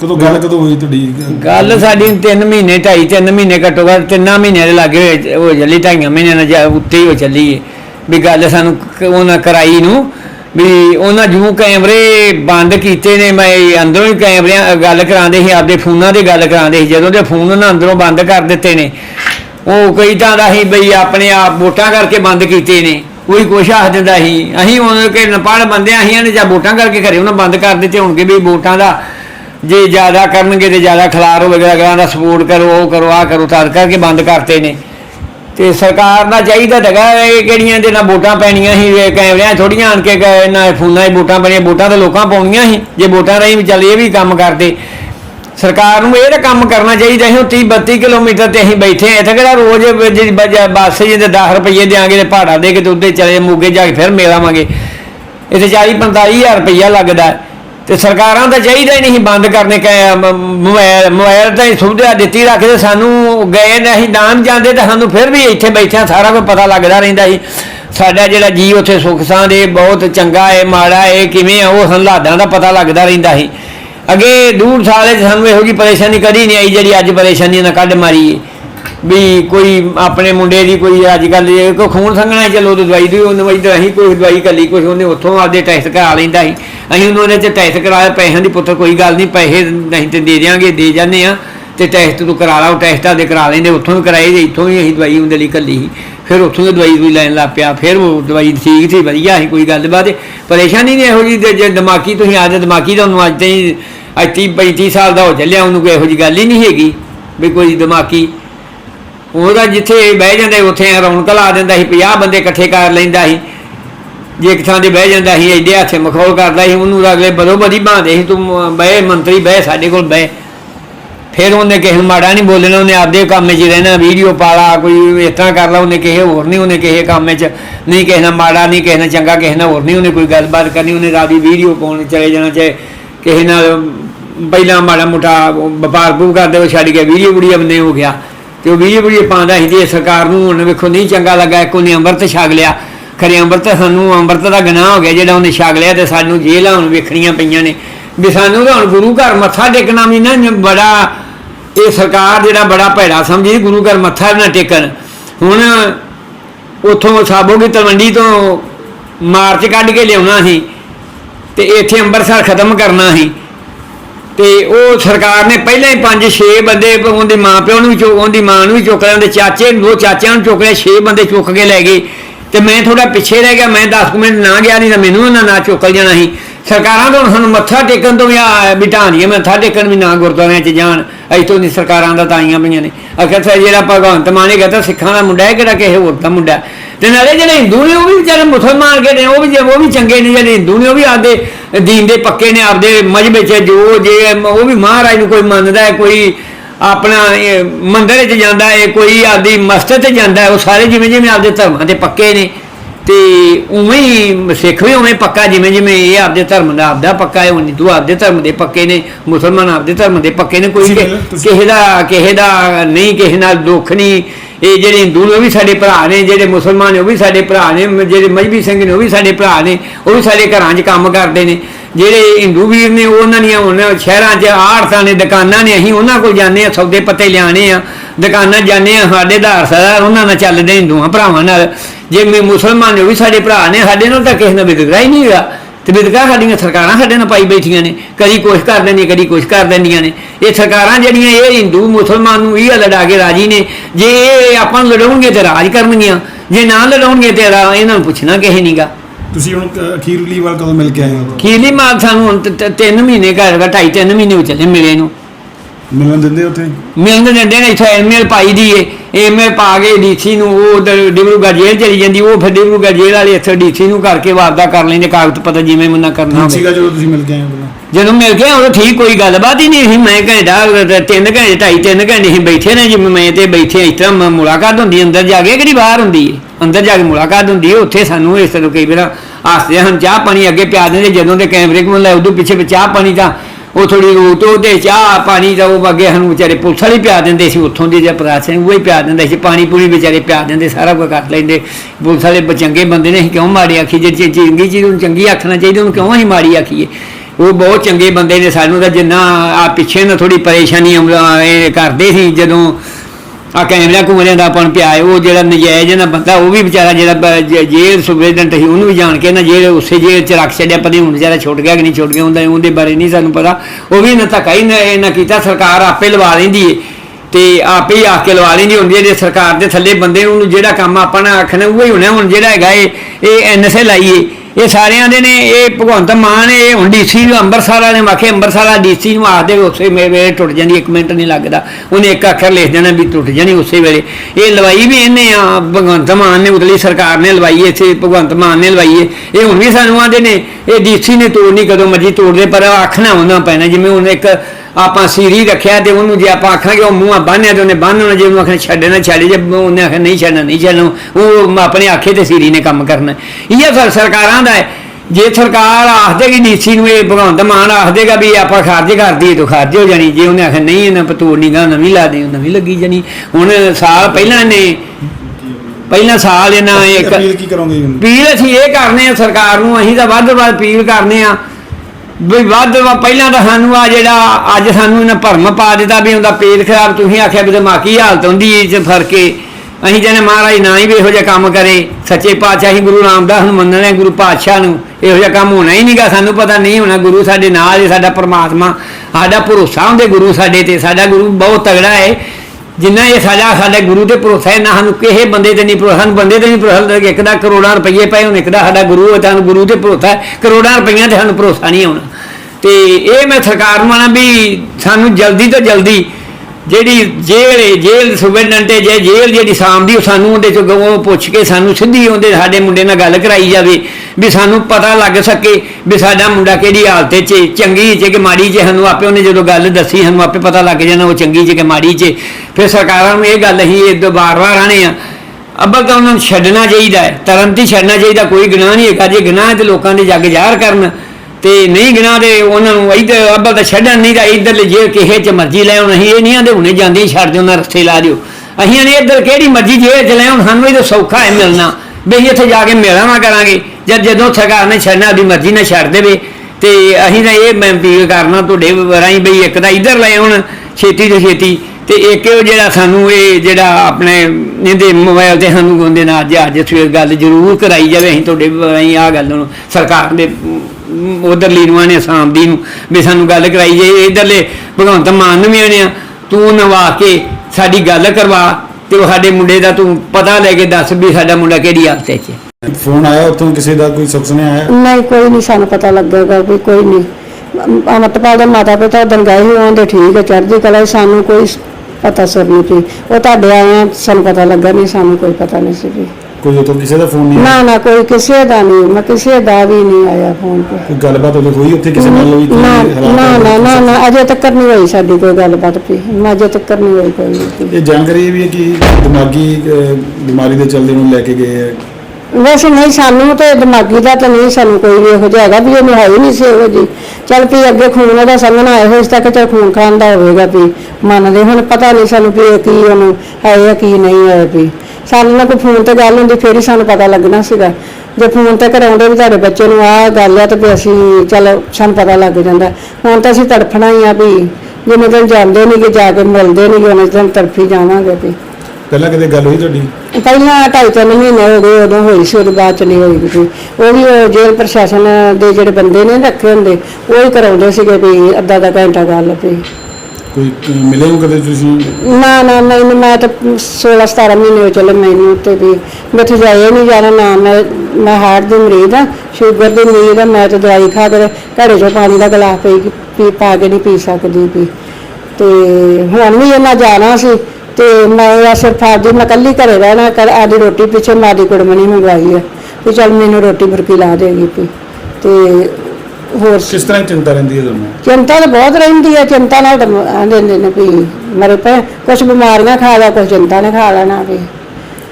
ਕਦੋਂ ਗੱਲ ਕਦੋਂ ਹੋਈ ਤੁਹਾਡੀ? ਗੱਲ ਸਾਡੀ 3 ਮਹੀਨੇ, ਢਾਈ 3 ਮਹੀਨੇ ਘੱਟੋ ਘੱਟ ਤਿੰਨਾਂ ਮਹੀਨਿਆਂ ਦੇ ਲਾਗੇ ਹੋਏ- ਹੋ ਚੱਲੀ, ਢਾਈਆਂ ਮਹੀਨਿਆਂ ਨਾਲ ਉੱਤੇ ਹੀ ਹੋ ਚੱਲੀ ਵੀ ਗੱਲ ਸਾਨੂੰ ਉਹਨਾਂ ਕਰਾਈ ਨੂੰ, ਵੀ ਉਹਨਾਂ ਜੂ ਕੈਮਰੇ ਬੰਦ ਕੀਤੇ ਨੇ, ਮੈਂ ਅੰਦਰੋਂ ਹੀ ਕੈਮਰਿਆਂ ਗੱਲ ਕਰਾਉਂਦੇ ਸੀ, ਆਪਦੇ ਫੋਨਾਂ ਤੇ ਗੱਲ ਕਰਾਉਂਦੇ ਸੀ। ਜਦੋਂ ਦੇ ਫੋਨ ਉਹਨਾਂ ਅੰਦਰੋਂ ਬੰਦ ਕਰ ਦਿੱਤੇ ਨੇ, ਉਹ ਕਈ ਤਾਂ ਦਾ ਸੀ ਬਈ ਆਪਣੇ ਆਪ ਵੋਟਾਂ ਕਰਕੇ ਬੰਦ ਕੀਤੇ ਨੇ। ਕੋਈ ਕੁਛ ਆਖ ਦਿੰਦਾ ਸੀ। ਅਸੀਂ ਉਹਨਾਂ ਕੇ ਨਪੜ ਬੰਦੇ ਅਸੀਂ ਨੇ ਜਾਂ ਵੋਟਾਂ ਕਰਕੇ ਘਰੇ ਉਹਨਾਂ ਬੰਦ ਕਰ ਦਿੱਤੇ ਹੋਣਗੇ ਵੀ ਵੋਟਾਂ ਦਾ ਜੇ ਜ਼ਿਆਦਾ ਕਰਨਗੇ ਤੇ ਜ਼ਿਆਦਾ ਖਿਲਾਰ ਹੋਵੇਗਾ, ਅਗਲਾਂ ਦਾ ਸਪੋਰਟ ਕਰੋ, ਉਹ ਕਰੋ ਆ ਕਰੋ ਤਾਂ ਕਰਕੇ ਬੰਦ ਕਰਤੇ ਨੇ। ਤੇ ਸਰਕਾਰ ਦਾ ਚਾਹੀਦਾ ਹੈਗਾ ਇਹ ਕਿਹੜੀਆਂ ਦੇ ਨਾਲ ਵੋਟਾਂ ਪੈਣੀਆਂ ਸੀ ਕੈਮਰਿਆਂ ਥੋੜੀਆਂ ਆਣ ਕੇ ਕ- ਇਹਨਾਂ ਫੋਨਾਂ 'ਚ ਵੋਟਾਂ ਪੈਣੀਆਂ, ਵੋਟਾਂ ਤਾਂ ਲੋਕਾਂ ਪਾਉਣੀਆਂ ਸੀ। ਜੇ ਵੋਟਾਂ ਰਹੀ ਵੀ ਚੱਲ ਇਹ ਵੀ ਕੰਮ ਕਰਦੇ। ਸਰਕਾਰ ਨੂੰ ਇਹ ਤਾਂ ਕੰਮ ਕਰਨਾ ਚਾਹੀਦਾ ਸੀ 30 32 ਕਿਲੋਮੀਟਰ ਤੇ ਅਸੀਂ ਬੈਠੇ ਆ ਇੱਥੇ ਕਿਹੜਾ ਰੋਜ਼ ਬ- ਬੱਸ ਜਿਹਦੇ 10 ਰੁਪਏ ਦੇਾਂਗੇ ਤੇ ਭਾੜਾ ਦੇ ਕੇ ਤੇ ਉੱਤੇ ਚਲੇ, ਮੋਗੇ ਜਾ ਕੇ ਫਿਰ ਮਿਲਾਵਾਂਗੇ ਇੱਥੇ 40 45000 ਰੁਪਈਆ ਲੱਗਦਾ। ਹੈ। ਤੇ ਸਰਕਾਰਾਂ ਤਾਂ ਚਾਹੀਦਾ ਹੀ ਨਹੀਂ ਬੰਦ ਕਰਨੇ, ਕਿ ਮੋਬਾਈਲ ਮੋਬਾਈਲ ਤਾਂ ਹੀ ਸੁਵਿਧਾ ਦਿੱਤੀ ਰੱਖਦੇ, ਸਾਨੂੰ ਗਏ ਨੇ ਅਸੀਂ ਨਾਮ ਜਾਂਦੇ ਤਾਂ ਸਾਨੂੰ ਫਿਰ ਵੀ ਇੱਥੇ ਬੈਠਿਆਂ ਸਾਰਾ ਕੁਝ ਪਤਾ ਲੱਗਦਾ ਰਹਿੰਦਾ ਸੀ। ਸਾਡਾ ਜਿਹੜਾ ਜੀ ਉੱਥੇ ਸੁੱਖ ਸਾਂਦ ਇਹ ਬਹੁਤ ਚੰਗਾ ਹੈ ਮਾੜਾ ਹੈ ਕਿਵੇਂ ਆ, ਉਹ ਹਾਲਾਤਾਂ ਦਾ ਪਤਾ ਲੱਗਦਾ ਰਹਿੰਦਾ ਸੀ। ਅੱਗੇ ਦੂਰ ਸਾਲੇ 'ਚ ਸਾਨੂੰ ਇਹੋ ਜਿਹੀ ਪਰੇਸ਼ਾਨੀ ਕਦੀ ਨਹੀਂ ਆਈ ਜਿਹੜੀ ਅੱਜ ਪਰੇਸ਼ਾਨੀ ਨਾਲ ਕੱਢ ਮਾਰੀ ਵੀ ਕੋਈ ਆਪਣੇ ਮੁੰਡੇ ਦੀ ਕੋਈ ਅੱਜ ਕੱਲ ਕੋਈ ਖੂਨ ਸੰਘਣਾ ਚਲੋ ਤੇ ਦਵਾਈ ਦੀ ਉਹਨੇ ਇਧਰ ਅਸੀਂ ਕੋਈ ਦਵਾਈ ਕੱਲੀ, ਕੁਛ ਉਹਨੇ ਉੱਥੋਂ ਆਪਦੇ ਟੈਸਟ ਕਰਾ ਲੈਂਦਾ ਸੀ। ਅਸੀਂ ਉਹਨੂੰ ਉਹਨਾਂ ਦੇ ਟੈਸਟ ਕਰਾਇਆ, ਪੈਸਿਆਂ ਦੀ ਪੁੱਤਰ ਕੋਈ ਗੱਲ ਨਹੀਂ, ਪੈਸੇ ਨਹੀਂ ਤੇ ਦੇ ਦਿਆਂਗੇ, ਦੇ ਜਾਂਦੇ ਆ ਤੇ ਟੈਸਟ ਤੂੰ ਕਰਾ ਲਾ, ਉਹ ਟੈਸਟਾਂ ਆਦੇ ਕਰਾ ਲੈਂਦੇ, ਉੱਥੋਂ ਵੀ ਕਰਾਏ ਜੇ, ਇੱਥੋਂ ਵੀ ਅਸੀਂ ਦਵਾਈ ਉਹਦੇ ਲਈ ਕੱਲੀ ਸੀ। ਫਿਰ ਉੱਥੋਂ ਦੀ ਦਵਾਈ ਵੀ ਲੈਣ ਲੱਗ ਪਿਆ, ਫਿਰ ਉਹ ਦਵਾਈ ਠੀਕ ਸੀ, ਵਧੀਆ ਸੀ, ਕੋਈ ਗੱਲਬਾਤ ਪਰੇਸ਼ਾਨੀ ਨਹੀਂ ਇਹੋ ਜੀ ਜੇ ਦਿਮਾਗੀ ਤੁਸੀਂ ਆਦੇ ਦਿਮਾਗੀ ਤਾਂ ਉਹਨੂੰ ਅੱਜ ਤਾਈਂ, ਅੱਜ ਤੀਹ 35 ਸਾਲ ਦਾ ਹੋ ਚੱਲਿਆ, ਉਹਨੂੰ ਕੋਈ ਇਹੋ ਜੀ ਗੱਲ ਹੀ ਨਹੀਂ ਹੈਗੀ ਵੀ ਕੋਈ ਦਿਮਾਗੀ। ਉਹਦਾ ਜਿੱਥੇ ਬਹਿ ਜਾਂਦਾ, ਉੱਥੇ ਰੌਣਕ ਲਾ ਦਿੰਦਾ ਸੀ 50 ਬੰਦੇ ਇਕੱਠੇ ਕਰ ਲੈਂਦਾ ਸੀ। ਜੇ ਇੱਕ ਥਾਂ ਤੇ ਬਹਿ ਜਾਂਦਾ ਸੀ, ਐਡੇ ਹੱਥੇ ਮਖੌਲ ਕਰਦਾ ਸੀ, ਉਹਨੂੰ ਅਗਲੇ ਬਦੋ ਬਦੀ ਬਾਂਦੇ ਸੀ, ਤੂੰ ਮ- ਬਹਿ, ਮੰਤਰੀ ਬਹਿ, ਸਾਡੇ ਕੋਲ ਬਹਿ। ਫਿਰ ਉਹਨੇ ਕਿਸੇ ਨੂੰ ਮਾੜਾ ਨਹੀਂ ਬੋਲਣਾ, ਉਹਨੇ ਆਪਦੇ ਕੰਮ 'ਚ ਰਹਿਣਾ, ਵੀਡੀਓ ਪਾਲਾ, ਕੋਈ ਇਸ ਤਰ੍ਹਾਂ ਕਰ ਲਾ, ਉਹਨੇ ਕਿਸੇ ਹੋਰ ਨਹੀਂ ਉਹਨੇ ਕਿਸੇ ਕੰਮ 'ਚ ਨਹੀਂ ਕਿਸੇ ਨਾਲ ਮਾੜਾ, ਨਹੀਂ ਕਿਸੇ ਨਾਲ ਚੰਗਾ, ਕਿਸੇ ਨਾਲ ਹੋਰ ਨਹੀਂ, ਉਹਨੇ ਕੋਈ ਗੱਲਬਾਤ ਕਰਨੀ, ਉਹਨੇ ਰਾਦੀ ਵੀਡੀਓ ਪਾਉਣ ਚਲੇ ਜਾਣਾ, ਚਾਹੇ ਕਿਸੇ ਨਾਲ ਪਹਿਲਾਂ ਮਾੜਾ ਮੋਟਾ ਵਪਾਰ ਬੂ ਕਰਦੇ ਉਹ ਛੱਡ ਕੇ ਵੀਡੀਓ ਵੀਡੀਓ ਬੰਦੇ ਹੋ ਗਿਆ। ਤੇ ਉਹ ਵੀਡੀਓ ਵੀਡੀਓ ਪਾਉਂਦਾ ਸੀ ਜੇ ਸਰਕਾਰ ਨੂੰ ਹੁਣ ਵੇਖੋ, ਨਹੀਂ ਚੰਗਾ ਲੱਗਾ, ਇੱਕ ਉਹਨੇ ਅੰਮ੍ਰਿਤ ਛਕ ਲਿਆ। ਖਰੇ ਅੰਮ੍ਰਿਤ ਸਾਨੂੰ ਅੰਮ੍ਰਿਤ ਦਾ ਗੁਨਾਹ ਹੋ ਗਿਆ ਜਿਹੜਾ ਉਹਨੇ ਛਕ ਲਿਆ ਤੇ ਸਾਨੂੰ ਜੇਲ੍ਹਾਂ ਹੁਣ ਵੇਖਣੀਆਂ ਪਈਆਂ ਨੇ। ਵੀ ਸਾਨੂੰ ਤਾਂ ਹੁਣ ਗੁਰੂ ਘਰ ਮੱਥਾ ਟੇਕਣਾ ਵੀ ਨਾ ਬੜਾ ਇਹ ਸਰਕਾਰ ਜਿਹੜਾ ਬੜਾ ਭੈੜਾ ਸਮਝੀ, ਗੁਰੂ ਘਰ ਮੱਥਾ ਵੀ ਨਾ ਟੇਕਣ। ਹੁਣ ਉਥੋਂ ਸਾਬੋ ਕੀ ਤਲਵੰਡੀ ਤੋਂ ਮਾਰਚ ਕੱਢ ਕੇ ਲਿਆਉਣਾ ਸੀ ਤੇ ਇੱਥੇ ਅੰਮ੍ਰਿਤਸਰ ਖਤਮ ਕਰਨਾ ਸੀ। ਤੇ ਉਹ ਸਰਕਾਰ ਨੇ ਪਹਿਲਾਂ ਹੀ 5-6 ਬੰਦੇ ਉਹਦੇ ਮਾਂ ਪਿਓ ਨੂੰ ਵੀ ਚੁੱਕ, ਉਹਦੀ ਮਾਂ ਨੂੰ ਵੀ ਚੁੱਕ ਲਿਆ, ਉਹਦੇ ਚਾਚੇ ਨੂੰ ਦੋ ਚਾਚਿਆਂ ਨੂੰ ਚੁੱਕ ਲਿਆ 6 ਬੰਦੇ ਚੁੱਕ ਕੇ ਲੈ ਗਏ। ਤੇ ਮੈਂ ਥੋੜਾ ਪਿੱਛੇ ਰਹਿ ਗਿਆ, ਮੈਂ 10 ਮਿੰਟ ਨਾ ਗਿਆ ਨਹੀਂ ਤਾਂ ਮੈਨੂੰ ਉਹਨਾਂ ਨਾ ਚੁੱਕ ਜਾਣਾ ਸੀ। ਸਰਕਾਰਾਂ ਤੋਂ ਸਾਨੂੰ ਮੱਥਾ ਟੇਕਣ ਤੋਂ ਵੀ ਆ ਬਿਠਾਣੀਆਂ ਮੱਥਾ ਟੇਕਣ ਵੀ ਨਾ ਗੁਰਦੁਆਰਿਆਂ 'ਚ ਜਾਣ। ਇੱਥੋਂ ਦੀ ਸਰਕਾਰਾਂ ਦਾ ਤਾਈਆਂ ਪਈਆਂ ਨੇ। ਅਖਰ ਸੇ ਜਿਹੜਾ ਭਗਵੰਤ ਮਾਨੇ ਕਹਿੰਦਾ ਸਿੱਖਾਂ ਦਾ ਮੁੰਡਾ ਹੈ, ਕਿਹੜਾ ਕਿਸੇ ਹੋਰ ਦਾ ਮੁੰਡਾ ਤੇ ਨਾਲੇ ਜਿਹੜੇ ਹਿੰਦੂ ਨੇ, ਉਹ ਵੀ ਵਿਚਾਰੇ ਮੁਸਲਮਾਨ ਕੇ ਨੇ, ਉਹ ਵੀ ਉਹ ਵੀ ਚੰਗੇ ਨੇ। ਜਿਹੜੇ ਹਿੰਦੂ ਨੇ, ਉਹ ਵੀ ਆਪਦੇ ਦੀਨ ਦੇ ਪੱਕੇ ਨੇ, ਆਪਦੇ ਮਜਬੇ 'ਚ ਜੋ ਜੇ, ਉਹ ਵੀ ਮਹਾਰਾਜ ਨੂੰ ਕੋਈ ਮੰਨਦਾ ਹੈ, ਕੋਈ ਆਪਣਾ ਮੰਦਿਰ 'ਚ ਜਾਂਦਾ ਹੈ ਕੋਈ ਆਪਦੀ ਮਸਜਿਦ 'ਚ ਜਾਂਦਾ ਉਹ ਸਾਰੇ ਜਿਵੇਂ ਜਿਵੇਂ ਆਪਦੇ ਧਰਮਾਂ ਦੇ ਪੱਕੇ ਨੇ। ਤੇ ਉਵੇਂ ਹੀ ਸਿੱਖ ਵੀ ਉਵੇਂ ਪੱਕਾ ਜਿਵੇਂ ਜਿਵੇਂ ਇਹ ਆਪਦੇ ਧਰਮ ਦਾ ਆਪਦਾ ਪੱਕਾ ਹੈ ਉਹ ਹਿੰਦੂ ਆਪਦੇ ਧਰਮ ਦੇ ਪੱਕੇ ਨੇ ਮੁਸਲਮਾਨ ਆਪਦੇ ਧਰਮ ਦੇ ਪੱਕੇ ਨੇ ਕੋਈ ਕਿਸੇ ਦਾ ਕਿਸੇ ਦਾ ਨਹੀਂ ਕਿਸੇ ਨਾਲ ਦੁੱਖ ਨਹੀਂ। ਇਹ ਜਿਹੜੇ ਹਿੰਦੂ ਨੇ ਉਹ ਵੀ ਸਾਡੇ ਭਰਾ ਨੇ ਜਿਹੜੇ ਮੁਸਲਮਾਨ ਨੇ ਉਹ ਵੀ ਸਾਡੇ ਭਰਾ ਨੇ ਜਿਹੜੇ ਮਜਬੀ ਸਿੰਘ ਨੇ ਉਹ ਵੀ ਸਾਡੇ ਭਰਾ ਨੇ ਉਹ ਵੀ ਸਾਡੇ ਘਰਾਂ 'ਚ ਕੰਮ ਕਰਦੇ ਨੇ। ਜਿਹੜੇ ਹਿੰਦੂ ਵੀਰ ਨੇ ਉਹਨਾਂ ਦੀਆਂ ਹੁਣ ਸ਼ਹਿਰਾਂ 'ਚ ਆੜਤਾਂ ਨੇ, ਦੁਕਾਨਾਂ ਨੇ, ਅਸੀਂ ਉਹਨਾਂ ਕੋਲ ਜਾਂਦੇ ਆ ਸੌਦੇ ਪੱਤੇ ਲਿਆਣੇ ਆ। ਦੁਕਾਨਾਂ ਜਾਂਦੇ ਆ ਸਾਡੇ ਆਧਾਰ ਸਾਰਾ ਉਹਨਾਂ ਨਾਲ ਚੱਲਦੇ ਹਿੰਦੂਆਂ ਭਰਾਵਾਂ ਨਾਲ। ਜੇ ਮੇ ਮੁਸਲਮਾਨ ਨੇ, ਉਹ ਵੀ ਸਾਡੇ ਭਰਾ ਨੇ, ਸਾਡੇ ਨਾਲ ਤਾਂ ਕਿਸੇ ਨਾਲ ਵਿਦਕਰਾ ਹੀ ਨਹੀਂ ਹੈਗਾ ਤੇ ਵਿਦਕਰਾ ਸਾਡੀਆਂ ਸਰਕਾਰਾਂ ਸਾਡੇ ਨਾਲ ਪਾਈ ਬੈਠੀਆਂ ਨੇ। ਕਦੀ ਕੁਛ ਕਰ ਦਿੰਦੀਆਂ, ਕਦੀ ਕੁਛ ਕਰ ਦਿੰਦੀਆਂ ਨੇ। ਇਹ ਸਰਕਾਰਾਂ ਜਿਹੜੀਆਂ, ਇਹ ਹਿੰਦੂ, ਮੁਸਲਮਾਨ ਨੂੰ ਇਹ ਲੜਾ ਕੇ ਰਾਜੀ ਨੇ। ਜੇ ਇਹ ਆਪਾਂ ਨੂੰ ਲੜਾਉਣਗੇ ਤੇ ਰਾਜ ਕਰਨਗੀਆਂ। ਜੇ ਨਾ ਲੜਾਉਣਗੇ ਤੇ ਰਾ- ਇਹਨਾਂ ਨੂੰ ਪੁੱਛਣਾ ਕਿਸੇ ਨਹੀਂਗਾ ਤੁਸੀਂ ਹੁਣ ਕ- ਅਖੀਰਲੀ ਵਾਰ ਕਦੋਂ ਮਿਲ ਕੇ ਆਏ ਹੋ? ਖੀਰਲੀ ਮਾਤ ਸਾਨੂੰ ਹੁਣ ਤ- ਤ- ਤਿੰਨ ਮਹੀਨੇ ਘਰ ਦਾ ਢਾਈ ਤਿੰਨ ਮਹੀਨੇ ਹੋ ਚੱਲੇ ਮਿਲੇ ਨੂੰ। ਮਿਲਣ ਦਿੰਦੇ ਉੱਥੇ? ਮਿਲਣ ਦਿੰਦੇ ਨੇ ਇੱਥੇ ਐਮਐਲ ਪਾਈ ਦੀ ਏ ਐਮਐਲ ਪਾ ਕੇ ਡੀਸੀ ਨੂੰ ਉਹ ਉਧਰ ਡਿਬਰੂਗੜ੍ਹ ਜੇਲ੍ਹ ਚਲੀ ਜਾਂਦੀ ਉਹ ਫਿਰ ਡਿਬਰੂਗੜ੍ਹ ਜੇਲ੍ਹ ਵਾਲੇ ਇੱਥੇ ਡੀਸੀ ਨੂੰ ਕਰਕੇ ਵਾਅਦਾ ਕਰ ਲੈਂਦੇ ਕਾਗਜ਼ ਪੱਤਰ ਜਿਵੇਂ ਮੁੰਨਾ ਕਰਨਾ ਹੋਵੇ। ਸੀਗਾ ਜਦੋਂ ਤੁਸੀਂ ਮਿਲ ਕੇ ਆਏ ਹੋ ਪਹਿਲਾਂ? ਜਦੋਂ ਮਿਲ ਗਿਆ ਉਦੋਂ ਠੀਕ ਕੋਈ ਗੱਲਬਾਤ ਹੀ ਨਹੀਂ ਸੀ ਮੈਂ ਘੰਟਾ ਤਿੰਨ ਘੰਟੇ ਢਾਈ ਤਿੰਨ ਘੰਟੇ ਅਸੀਂ ਬੈਠੇ ਨੇ ਜਿਵੇਂ ਮੈਂ ਤੇ ਬੈਠੇ ਇਸ ਤਰ੍ਹਾਂ ਮ- ਮੁਲਾਕਾਤ ਹੁੰਦੀ ਅੰਦਰ ਜਾ ਕੇ ਕਿਹੜੀ ਬਾਹਰ ਹੁੰਦੀ ਹੈ? ਅੰਦਰ ਜਾ ਕੇ ਮੁਲਾਕਾਤ ਹੁੰਦੀ ਹੈ ਉੱਥੇ ਸਾਨੂੰ ਇਸ ਤਰ੍ਹਾਂ ਕਈ ਵਾਰ ਹੱਸਦੇ ਹਨ ਚਾਹ ਪਾਣੀ ਅੱਗੇ ਪਿਆ ਦਿੰਦੇ, ਜਦੋਂ ਦੇ ਕੈਮਰੇ ਕੋਲ ਲੈ, ਉਦੋਂ ਪਿੱਛੇ ਚਾਹ ਪਾਣੀ ਤਾਂ ਉਹ ਥੋੜੀ ਰੂਟ ਉਹਦੇ ਚਾਹ ਪਾਣੀ ਦਾ ਉਹ ਅੱਗੇ ਸਾਨੂੰ ਵਿਚਾਰੇ ਪੁਲਿਸ ਵਾਲੇ ਪਿਆ ਦਿੰਦੇ ਸੀ, ਉੱਥੋਂ ਦੇ ਜਾਂ ਪ੍ਰਾਸ਼ਨ ਉਹ ਹੀ ਪਿਆ ਦਿੰਦੇ ਸੀ, ਪਾਣੀ ਪੂਰੀ ਵਿਚਾਰੇ ਪਿਆ ਦਿੰਦੇ, ਸਾਰਾ ਕੁਝ ਕਰ ਲੈਂਦੇ। ਪੁਲਿਸ ਵਾਲੇ ਚੰਗੇ ਬੰਦੇ ਨੇ, ਅਸੀਂ ਕਿਉਂ ਮਾੜੀ ਆਖੀ? ਜੇ ਚੰਗੀ ਚੀਜ਼ ਨੂੰ ਚੰਗੀ ਆਖਣਾ ਚਾਹੀਦੀ, ਉਹਨੂੰ ਕਿਉਂ ਅਸੀਂ ਮਾੜੀ ਆਖੀਏ? ਉਹ ਬਹੁਤ ਚੰਗੇ ਬੰਦੇ ਨੇ ਸਾਨੂੰ ਤਾਂ ਜਿੰਨਾ ਆ ਪਿੱਛੇ ਨਾ ਥੋੜੀ ਪਰੇਸ਼ਾਨੀ ਕਰਦੇ ਸੀ, ਜਦੋਂ ਆ ਕੈਮਰਿਆਂ ਕੁਮਰਿਆਂ ਦਾ ਆਪਣ ਪਿਆ ਉਹ ਜਿਹੜਾ ਨਜਾਇਜ਼ ਨਾ ਬੰਦਾ, ਉਹ ਵੀ ਵਿਚਾਰਾ ਜਿਹੜਾ ਜੇਲ੍ਹ ਸੁਬੇਦੰਟ ਸੀ, ਉਹਨੂੰ ਵੀ ਜਾਣ ਕੇ ਨਾ ਜੇਲ੍ਹ, ਉਸੇ ਜੇਲ੍ਹ ਚ ਰੱਖ ਛੱਡਿਆ, ਪਤਾ ਨਹੀਂ ਹੁਣ ਵਿਚਾਰਾ ਛੁੱਟ ਗਿਆ ਕਿ ਨਹੀਂ ਛੁੱਟ ਗਿਆ ਹੁੰਦਾ ਉਹਦੇ ਬਾਰੇ ਨਹੀਂ ਸਾਨੂੰ ਪਤਾ। ਉਹ ਵੀ ਨਾ ਧੱਕਾ ਹੀ ਨਾ ਇਹਨਾਂ ਕੀਤਾ, ਸਰਕਾਰ ਆਪੇ ਲਵਾ ਲੈਂਦੀ ਏ। ਤੇ ਆਪੇ ਹੀ ਆ ਕੇ ਲਵਾ ਲੈਂਦੀ ਹੁੰਦੀ ਹੈ ਜੇ ਸਰਕਾਰ ਦੇ ਥੱਲੇ ਬੰਦੇ ਨੂੰ ਜਿਹੜਾ ਕੰਮ ਆਪਾਂ ਨੇ ਆਖਣਾ, ਉਹ ਹੀ ਹੋਣਾ, ਹੁਣ ਜਿਹੜਾ ਹੈਗਾ ਇਹ ਇਹ ਐਨਐਸਏ ਲਾਈਏ ਇਹ ਸਾਰਿਆਂ ਦੇ ਨੇ, ਇਹ ਭਗਵੰਤ ਮਾਨ ਇਹ ਹੁਣ ਡੀਸੀ ਨੂੰ ਅੰਮ੍ਰਿਤਸਰ ਵਾਲੇ ਨੇ ਅੰਮ੍ਰਿਤਸਰ ਵਾਲਾ ਡੀਸੀ ਨੂੰ ਆਖਦੇ ਉਸੇ ਵੇਲੇ ਟੁੱਟ ਜਾਂਦੀ, ਇੱਕ ਮਿੰਟ ਨਹੀਂ ਲੱਗਦਾ। ਉਹਨੇ ਇੱਕ ਅੱਖਰ ਲਿਖ ਦੇਣਾ ਵੀ ਟੁੱਟ ਜਾਣੀ ਉਸੇ ਵੇਲੇ। ਇਹ ਲਵਾਈ ਵੀ ਇਹਨੇ ਆ, ਭਗਵੰਤ ਮਾਨ ਨੇ ਉਤਲੀ ਸਰਕਾਰ ਨੇ ਲਵਾਈ ਇੱਥੇ ਭਗਵੰਤ ਮਾਨ ਨੇ ਲਵਾਈ ਹੈ। ਇਹ ਹੁਣ ਵੀ ਸਾਨੂੰ ਆਂਦੇ ਨੇ, ਇਹ ਡੀਸੀ ਨੇ ਤੋੜਨੀ ਕਦੋਂ ਮਰਜ਼ੀ ਤੋੜਦੇ ਪਰ ਆਖਣਾ ਉਹਨਾਂ ਪੈਣਾ, ਜਿਵੇਂ ਹੁਣ ਇੱਕ ਆਪਾਂ ਸੀਰੀ ਰੱਖਿਆ ਤੇ ਉਹਨੂੰ ਜੇ ਆਪਾਂ ਆਖਾਂਗੇ ਉਹ ਮੂੰਹਾਂ ਬੰਨਿਆ ਤੇ ਉਹਨੇ ਬੰਨਣਾ ਜੇ ਉਹਨੂੰ ਆਖਣਾ ਛੱਡਣਾ ਛੱਡ ਜੇ ਉਹਨੇ ਆਖਣਾ ਨਹੀਂ ਛੱਡਣਾ ਨਹੀਂ ਛੱਡਣਾ ਉਹ ਆਪਣੇ ਆਖੇ ਤੇ ਸੀਰੀ ਨੇ ਕੰਮ ਕਰਨਾ। ਇਹ ਸਰ ਸਰਕਾਰਾਂ ਦਾ ਹੈ। ਜੇ ਸਰਕਾਰ ਆਖ ਦੇਗੀ ਡੀਸੀ ਨੂੰ ਇਹ ਭਗਵੰਤ ਮਾਨ ਆਖ ਦੇਗਾ ਵੀ ਆਪਾਂ ਖਾਰਜ ਕਰ ਦਈਏ ਤਾਂ ਖਾਰਜ ਹੋ ਜਾਣੀ। ਜੇ ਉਹਨੇ ਆਖਿਆ ਨਹੀਂ ਇਹਨਾਂ ਪਤੂੜ ਨਹੀਂ ਗਾ ਨਵੀਂ ਲਾ ਦੇ ਨਵੀਂ ਲੱਗੀ ਜਾਣੀ। ਹੁਣ ਸਾਲ ਪਹਿਲਾਂ ਨੇ ਪਹਿਲਾਂ ਸਾਲ ਇਹਨਾਂ ਇੱਕ ਅਪੀਲ ਕੀ ਕਰੋਗੇ ਅਪੀਲ ਅਸੀਂ ਇਹ ਕਰਨੇ ਆ ਸਰਕਾਰ ਨੂੰ ਅਸੀਂ ਤਾਂ ਵੱਧ ਵੱਧ ਅਪੀਲ ਕਰਨੇ ਆ ਵੀ ਵੱਧ ਵਾ- ਪਹਿਲਾਂ ਤਾਂ ਸਾਨੂੰ ਆ ਜਿਹੜਾ, ਅੱਜ ਸਾਨੂੰ ਇਹਨਾਂ ਭਰਮ ਪਾ ਦਿੱਤਾ ਵੀ ਉਹਦਾ ਪੇਟ ਖਰਾਬ, ਤੁਸੀਂ ਆਖਿਆ ਵੀ ਦਿਮਾਗੀ ਹਾਲਤ ਹੁੰਦੀ ਇਹ ਚ ਫ਼ਰਕ ਏ। ਅਸੀਂ ਕਹਿੰਦੇ ਮਹਾਰਾਜ ਨਾ ਹੀ ਵੀ ਇਹੋ ਜਿਹਾ ਕੰਮ ਕਰੇ। ਸੱਚੇ ਪਾਤਸ਼ਾਹ ਹੀ ਗੁਰੂ ਰਾਮਦਾਸ ਨੂੰ ਮੰਨਣਾ ਗੁਰੂ ਪਾਤਸ਼ਾਹ ਨੂੰ। ਇਹੋ ਜਿਹਾ ਕੰਮ ਹੋਣਾ ਹੀ ਨਹੀਂਗਾ ਸਾਨੂੰ ਪਤਾ ਨਹੀਂ ਹੋਣਾ ਗੁਰੂ ਸਾਡੇ ਨਾਲ ਹੈ ਸਾਡਾ ਪਰਮਾਤਮਾ। ਸਾਡਾ ਭਰੋਸਾ ਹੁੰਦੇ ਗੁਰੂ ਸਾਡੇ ਤੇ, ਸਾਡਾ ਗੁਰੂ ਬਹੁਤ ਤਗੜਾ ਹੈ ਜਿੰਨਾ ਇਹ ਸਾਡਾ ਸਾਡੇ ਗੁਰੂ ਤੇ ਭਰੋਸਾ ਹੈ, ਨਾ ਸਾਨੂੰ ਕਿਸੇ ਬੰਦੇ ਤੇ ਨਹੀਂ ਭਰੋਸਾ, ਸਾਨੂੰ ਬੰਦੇ ਤੇ ਨਹੀਂ ਭਰੋਸਾ ਇੱਕ ਦਾ ਕਰੋੜਾਂ ਰੁਪਏ ਪਏ ਹੁਣ, ਇੱਕ ਦਾ ਸਾਡਾ ਗੁਰੂ ਹੈ ਤੁਹਾਨੂੰ ਗੁਰੂ ਤੇ ਭਰੋਸਾ ਕਰੋੜਾਂ ਰੁਪਈਆਂ ਤੇ ਸਾਨੂੰ ਭਰੋਸਾ ਨਹੀਂ ਆਉਣਾ ਤੇ ਇਹ ਮੈਂ ਸਰਕਾਰ ਨੂੰ ਆਣਾ ਵੀ ਸਾਨੂੰ ਜਲਦੀ ਤੋਂ ਜਲਦੀ ਜਿਹੜੀ ਜੇਲ੍ਹ ਜੇਲ੍ਹ ਸੁਬੇਡੰਟ ਹੈ ਜੇ ਜੇਲ੍ਹ ਜਿਹੜੀ ਸਾਂਭਦੀ ਉਹ ਸਾਨੂੰ ਉਹਦੇ ਚੋਂ ਉਹ ਪੁੱਛ ਕੇ ਸਾਨੂੰ ਸਿੱਧੀ ਉਹਦੇ ਸਾਡੇ ਮੁੰਡੇ ਨਾਲ ਗੱਲ ਕਰਾਈ ਜਾਵੇ ਵੀ ਸਾਨੂੰ ਪਤਾ ਲੱਗ ਸਕੇ ਵੀ ਸਾਡਾ ਮੁੰਡਾ ਕਿਹੜੀ ਹਾਲਤ 'ਚ ਚੰਗੀ 'ਚ ਕਿ ਮਾੜੀ 'ਚ ਸਾਨੂੰ ਆਪੇ ਉਹਨੇ ਜਦੋਂ ਗੱਲ ਦੱਸੀ, ਸਾਨੂੰ ਆਪੇ ਪਤਾ ਲੱਗ ਜਾਣਾ ਉਹ ਚੰਗੀ 'ਚ ਕਿ ਮਾੜੀ 'ਚ ਫਿਰ ਸਰਕਾਰਾਂ ਨੂੰ ਇਹ ਗੱਲ ਹੀ ਇਹ ਬਾਰ-ਬਾਰ ਆਣੇ ਆ। ਅੱਬਲ ਤਾਂ ਉਹਨਾਂ ਨੂੰ ਛੱਡਣਾ ਚਾਹੀਦਾ ਹੈ ਤੁਰੰਤ ਹੀ ਛੱਡਣਾ ਚਾਹੀਦਾ, ਕੋਈ ਗੁਨਾਹ ਨਹੀਂ ਹੈਗਾ। ਜੇ ਗੁਨਾਹ ਹੈ ਤੇ ਲੋਕਾਂ ਦੇ ਜੱਗ ਜ਼ਾਹਰ ਕਰਨ। ਤੇ ਨਹੀਂ ਗਿਣਾ ਦੇ, ਉਹਨਾਂ ਨੂੰ ਇੱਧਰ ਅੱਬਾ ਤਾਂ ਛੱਡਣ ਨਹੀਂ ਦਾ ਇੱਧਰ ਜੇ ਕਿਸੇ ਚ ਮਰਜ਼ੀ ਲੈ ਆਉਣ, ਅਸੀਂ ਇਹ ਨਹੀਂ ਆਂਦੇ ਹੁਣੇ ਜਾਂਦੇ ਹੀ ਛੱਡ ਦਿਓ ਨਾ ਰਸਤੇ ਲਾ ਦਿਓ। ਅਸੀਂ ਨੇ ਇੱਧਰ ਕਿਹੜੀ ਮਰਜ਼ੀ ਜੇ ਚ ਲੈ ਆਉਣ, ਸਾਨੂੰ ਇਹ ਤਾਂ ਸੌਖਾ ਹੈ ਮਿਲਣਾ। ਵੀ ਅਸੀਂ ਇੱਥੇ ਜਾ ਕੇ ਮਿਲਾਵਾ ਕਰਾਂਗੇ ਜਦ ਜਦੋਂ ਸਰਕਾਰ ਨੇ ਛੱਡਣਾ ਆਪਣੀ ਮਰਜ਼ੀ ਨਾਲ ਛੱਡ ਦੇਵੇ। ਤੇ ਅਸੀਂ ਤਾਂ ਇਹ ਮੈਂ ਅਪੀਲ ਕਰਨਾ ਤੁਹਾਡੇ ਰਾਹੀਂ ਬਈ ਇੱਕ ਤਾਂ ਇੱਧਰ ਲੈ ਆਉਣ, ਛੇਤੀ ਤੋਂ ਛੇਤੀ ਤੇ ਇੱਕ ਉਹ ਜਿਹੜਾ ਸਾਨੂੰ ਇਹ ਜਿਹੜਾ ਆਪਣੇ ਇਹਦੇ ਮੋਬਾਈਲ ਤੇ ਸਾਨੂੰ ਉਹਦੇ ਨਾਲ ਅੱਜ ਅੱਜ ਸਵੇਰ ਗੱਲ ਜ਼ਰੂਰ ਕਰਾਈ ਜਾਵੇ ਅਸੀਂ ਤੁਹਾਡੇ ਰਾਹੀਂ ਆ ਗੱਲ ਨੂੰ ਸਰਕਾਰ ਦੇ ਉਧਰਲੀ ਨੂੰ ਆਣੇ ਆਸਾਮ ਦੀ ਨੂੰ ਵੀ ਸਾਨੂੰ ਗੱਲ ਕਰਾਈ ਜਾਏ। ਇਧਰਲੇ ਭਗਵੰਤ ਮਾਨ ਨੂੰ ਵੀ ਆਣੇ ਆ ਤੂੰ ਨਵਾ ਕੇ ਸਾਡੀ ਗੱਲ ਕਰਵਾ ਤੇ ਉਹ ਸਾਡੇ ਮੁੰਡੇ ਦਾ ਤੂੰ ਪਤਾ ਲੈ ਕੇ ਦੱਸ ਵੀ ਸਾਡਾ ਮੁੰਡਾ ਕਿਹੜੀ ਹਾਲਤ 'ਚ ਹੈ ਫੋਨ ਆਇਆ ਉੱਥੋਂ ਕਿਸੇ ਦਾ ਕੋਈ ਸ਼ਖਸ ਨੇ ਆਇਆ? ਨਹੀਂ ਕੋਈ ਨਹੀਂ ਸਾਨੂੰ ਪਤਾ ਲੱਗੇਗਾ ਵੀ ਕੋਈ ਨਹੀਂ। ਅਮਰਤਪਾਲ ਦੇ ਮਾਤਾ ਪਿਤਾ ਗਏ ਸੀ ਉਹਦੇ ਠੀਕ ਹੈ ਚੜ੍ਹਦੀ ਕਲਾ ਸਾਨੂੰ ਕੋਈ ਪਤਾ ਸੁਰ ਨਹੀਂ ਪਈ ਉਹ ਤੁਹਾਡੇ ਆਏ ਆ, ਸਾਨੂੰ ਪਤਾ ਲੱਗਾ ਨਹੀਂ ਸਾਨੂੰ ਕੋਈ ਪਤਾ ਨਹੀਂ ਸੀ ਵੀ। ਕੋਈ ਉੱਥੋਂ ਕਿਸੇ ਦਾ ਫੋਨ ਨਹੀਂ ਆਇਆ? ਨਾ ਨਾ ਕੋਈ ਕਿਸੇ ਦਾ ਨਹੀਂ ਮੈਂ ਕਿਸੇ ਦਾ ਵੀ ਨਹੀਂ ਆਇਆ ਫੋਨ ਤੇ। ਕੋਈ ਗੱਲਬਾਤ ਉਦੋਂ ਹੋਈ ਉੱਥੇ ਕਿਸੇ ਨਾਲ ਹੋਈ ਨਾ ਨਾ ਨਾ ਨਾ ਨਾ ਅਜੇ ਤੱਕ ਨਹੀਂ ਹੋਈ ਸਾਡੀ ਕੋਈ ਗੱਲਬਾਤ ਵੀ। ਨਾ ਅਜੇ ਤੱਕ ਨਹੀਂ ਹੋਈ ਕੋਈ ਵੀ। ਇਹ ਜਾਣਕਾਰੀ ਇਹ ਵੀ ਹੈ ਕਿ ਦਿਮਾਗੀ ਅਹ, ਬਿਮਾਰੀ ਦੇ ਚੱਲਦੇ ਨੂੰ ਲੈ ਕੇ ਗਏ ਹੈ। ਵੈਸੇ ਨਹੀਂ, ਸਾਨੂੰ ਤੇ ਦਿਮਾਗੀ ਦਾ ਤਾਂ ਨਹੀਂ, ਸਾਨੂੰ ਕੋਈ ਵੀ ਇਹੋ ਜਿਹਾ ਹੈਗਾ ਵੀ ਇਹਨੂੰ ਹੈ ਹੀ ਨਹੀਂ ਸੀ ਇਹੋ ਜੀ ਚੱਲ ਵੀ ਅੱਗੇ ਖੂਨ ਉਹਦਾ ਸੰਘਣਾ ਆਇਆ ਇਸ ਤੱਕ ਚੱਲ ਖੂਨ ਖਾਨ ਦਾ ਹੋਵੇਗਾ ਵੀ, ਮੰਨਦੇ ਹੁਣ ਪਤਾ ਨਹੀਂ ਸਾਨੂੰ ਵੀ ਇਹ ਕੀ ਉਹਨੂੰ ਹੈ ਜਾਂ ਕੀ ਨਹੀਂ ਹੈ ਵੀ। ਸਾਨੂੰ ਨਾ ਕੋਈ ਫੋਨ ਤੇ ਗੱਲ ਹੁੰਦੀ, ਫਿਰ ਹੀ ਸਾਨੂੰ ਪਤਾ ਲੱਗਣਾ ਸੀਗਾ। ਜੇ ਫੋਨ ਤੇ ਕਰਾਉਂਦੇ ਵੀ ਤੁਹਾਡੇ ਬੱਚੇ ਨੂੰ ਆਹ ਗੱਲ ਆ ਤੇ ਵੀ ਅਸੀਂ ਚੱਲ ਸਾਨੂੰ ਪਤਾ ਲੱਗ ਜਾਂਦਾ। ਹੁਣ ਤਾਂ ਅਸੀਂ ਤੜਫਣਾ ਹੀ ਆ ਵੀ, ਜਿੰਨੇ ਦਿਨ ਜਾਂਦੇ ਨਹੀਂ ਕਿ ਜਾ ਕੇ ਮਿਲਦੇ ਨਹੀਂ ਉਹਨੇ ਦਿਨ ਤੜਫੀ ਜਾਵਾਂਗੇ ਵੀ। ਪਹਿਲਾਂ ਕਦੇ ਗੱਲ ਹੋਈ ਤੁਹਾਡੀ? ਪਹਿਲਾਂ ਢਾਈ ਤਿੰਨ ਮਹੀਨੇ ਹੋ ਗਏ ਉਦੋਂ ਹੋਈ ਸੀ ਉਹਦੇ ਬਾਅਦ ਚ ਨਹੀਂ ਹੋਈ ਕਿਤੇ ਉਹ ਵੀ ਉਹ ਜੇਲ੍ਹ ਪ੍ਰਸ਼ਾਸਨ ਦੇ ਜਿਹੜੇ ਬੰਦੇ ਨੇ ਰੱਖੇ ਹੁੰਦੇ ਉਹ ਹੀ ਕਰਾਉਂਦੇ ਸੀਗੇ ਵੀ ਅੱਧਾ ਅੱਧਾ ਘੰਟਾ ਗੱਲ ਵੀ। ਕੋਈ ਅਹ, ਮਿਲੇ ਹੋ ਕਦੇ ਤੁਸੀਂ? ਨਾ ਨਾ ਮੈਨੂੰ ਮੈਂ ਤਾਂ 16 17 ਮਹੀਨੇ ਹੋ ਚਲੇ ਮੈਨੂੰ ਤੇ ਵੀ। ਮੈਥੇ ਜਾਏ ਨਹੀਂ ਜਾਣਾ ਨਾ ਮੈਂ ਮੈਂ ਹਾਰਟ ਦੀ ਮਰੀਜ਼ ਆ ਸ਼ੂਗਰ ਦੀ ਮਰੀਜ਼ ਆ ਮੈਂ ਤਾਂ ਦਵਾਈ ਖਾ ਕੇ ਘੜੇ ਚੋਂ ਪਾਣੀ ਦਾ ਗਲਾਸ ਪੀ ਪੀ ਪਾ ਕੇ ਨਹੀਂ ਪੀ ਸਕਦੀ ਵੀ। ਤੇ ਹੁਣ ਵੀ ਇਹਨਾਂ ਜਾਣਾ ਸੀ ਤੇ ਮੈਂ ਆ ਸਿਰਫ ਆਪਦੀ ਮੈਂ ਇਕੱਲੀ ਘਰੇ ਰਹਿਣਾ ਕਰ ਆਦੀ ਰੋਟੀ ਪਿੱਛੇ ਮਾਦੀ ਕੁੜਮਣੀ ਮੰਗਵਾਈ ਆ ਵੀ ਚੱਲ ਮੈਨੂੰ ਰੋਟੀ ਬੁਰਕੀ ਲਾ ਦੇਗੀ ਵੀ ਤੇ। ਹੋਰ ਕਿਸ ਤਰ੍ਹਾਂ ਦੀ ਚਿੰਤਾ ਰਹਿੰਦੀ ਹੈ ਤੁਹਾਨੂੰ? ਚਿੰਤਾ ਤਾਂ ਬਹੁਤ ਰਹਿੰਦੀ ਹੈ ਚਿੰਤਾ ਨਾਲ ਆਂਦੇ ਨੇ ਨੇ ਵੀ ਮਰੇ ਪਏ ਕੁਝ ਬਿਮਾਰੀਆਂ ਖਾ ਲਿਆ ਕੁਝ ਚਿੰਤਾ ਨੇ ਖਾ ਲੈਣਾ ਵੀ।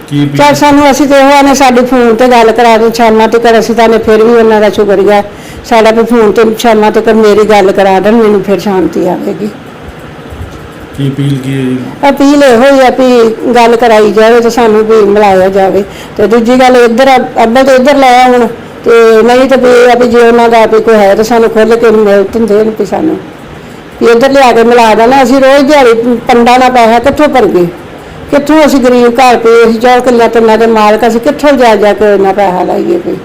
ਕੀ ਚੱਲ ਸਾਨੂੰ ਅਸੀਂ ਤੇ ਉਹ ਨੇ ਸਾਡੀ ਫੋਨ ਤੇ ਗੱਲ ਕਰਾ ਦੇ ਸ਼ਾਮਾਂ ਤੇ ਕਰ ਅਸੀਂ ਤਾਂ ਨੇ ਫਿਰ ਵੀ ਉਹਨਾਂ ਦਾ ਸ਼ੁਕਰੀਆ। ਸਾਡਾ ਵੀ ਫੋਨ ਤੇ ਸ਼ਾਮਾਂ ਤੇ ਕਰ ਮੇਰੀ ਗੱਲ ਕਰਾ ਦੇਣ ਮੈਨੂੰ ਫਿਰ ਸ਼ਾਂਤੀ ਆਵੇਗੀ। ਕੀ ਅਪੀਲ ਕੀ ਹੈ ਜੀ? ਅਪੀਲ ਇਹੋ ਹੀ ਆ ਵੀ ਗੱਲ ਕਰਾਈ ਜਾਵੇ ਤੇ ਸਾਨੂੰ ਵੀ ਮਿਲਾਇਆ ਜਾਵੇ। ਤੇ ਦੂਜੀ ਗੱਲ ਇੱਧਰ ਅੱਬੇ ਤੇ ਇੱਧਰ ਲਾਇਆ ਹੁਣ। ਤੇ ਨਹੀਂ ਤਾਂ ਵੀ ਇਹ ਆ ਵੀ ਜੇ ਉਹਨਾਂ ਦਾ ਵੀ ਕੋਈ ਹੈ ਤਾਂ ਸਾਨੂੰ ਖੁੱਲ ਕੇ ਮਿਲ ਦਿੰਦੇ ਨੇ ਵੀ ਸਾਨੂੰ। ਵੀ ਇੱਧਰ ਲਿਆ ਕੇ ਮਿਲਾ ਦੇਣਾ ਅਸੀਂ ਰੋਜ਼ ਦਿਹਾੜੀ ਪੰਡਾ ਨਾ ਪੈਸਾ ਕਿੱਥੋਂ ਭਰਗੇ ਕਿੱਥੋਂ ਅਸੀਂ ਗਰੀਬ ਘਰ ਪਏ ਅਸੀਂ ਚੌਲ ਕਿੱਲਿਆਂ ਤਿੰਨਾਂ ਦੇ ਮਾਲਕ ਅਸੀਂ ਕਿੱਥੋਂ ਜਾ ਜਾ ਕੇ ਇੰਨਾ ਪੈਸਾ ਲਾਈਏ ਕੋਈ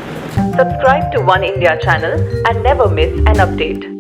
Subscribe to One India channel and never miss an update.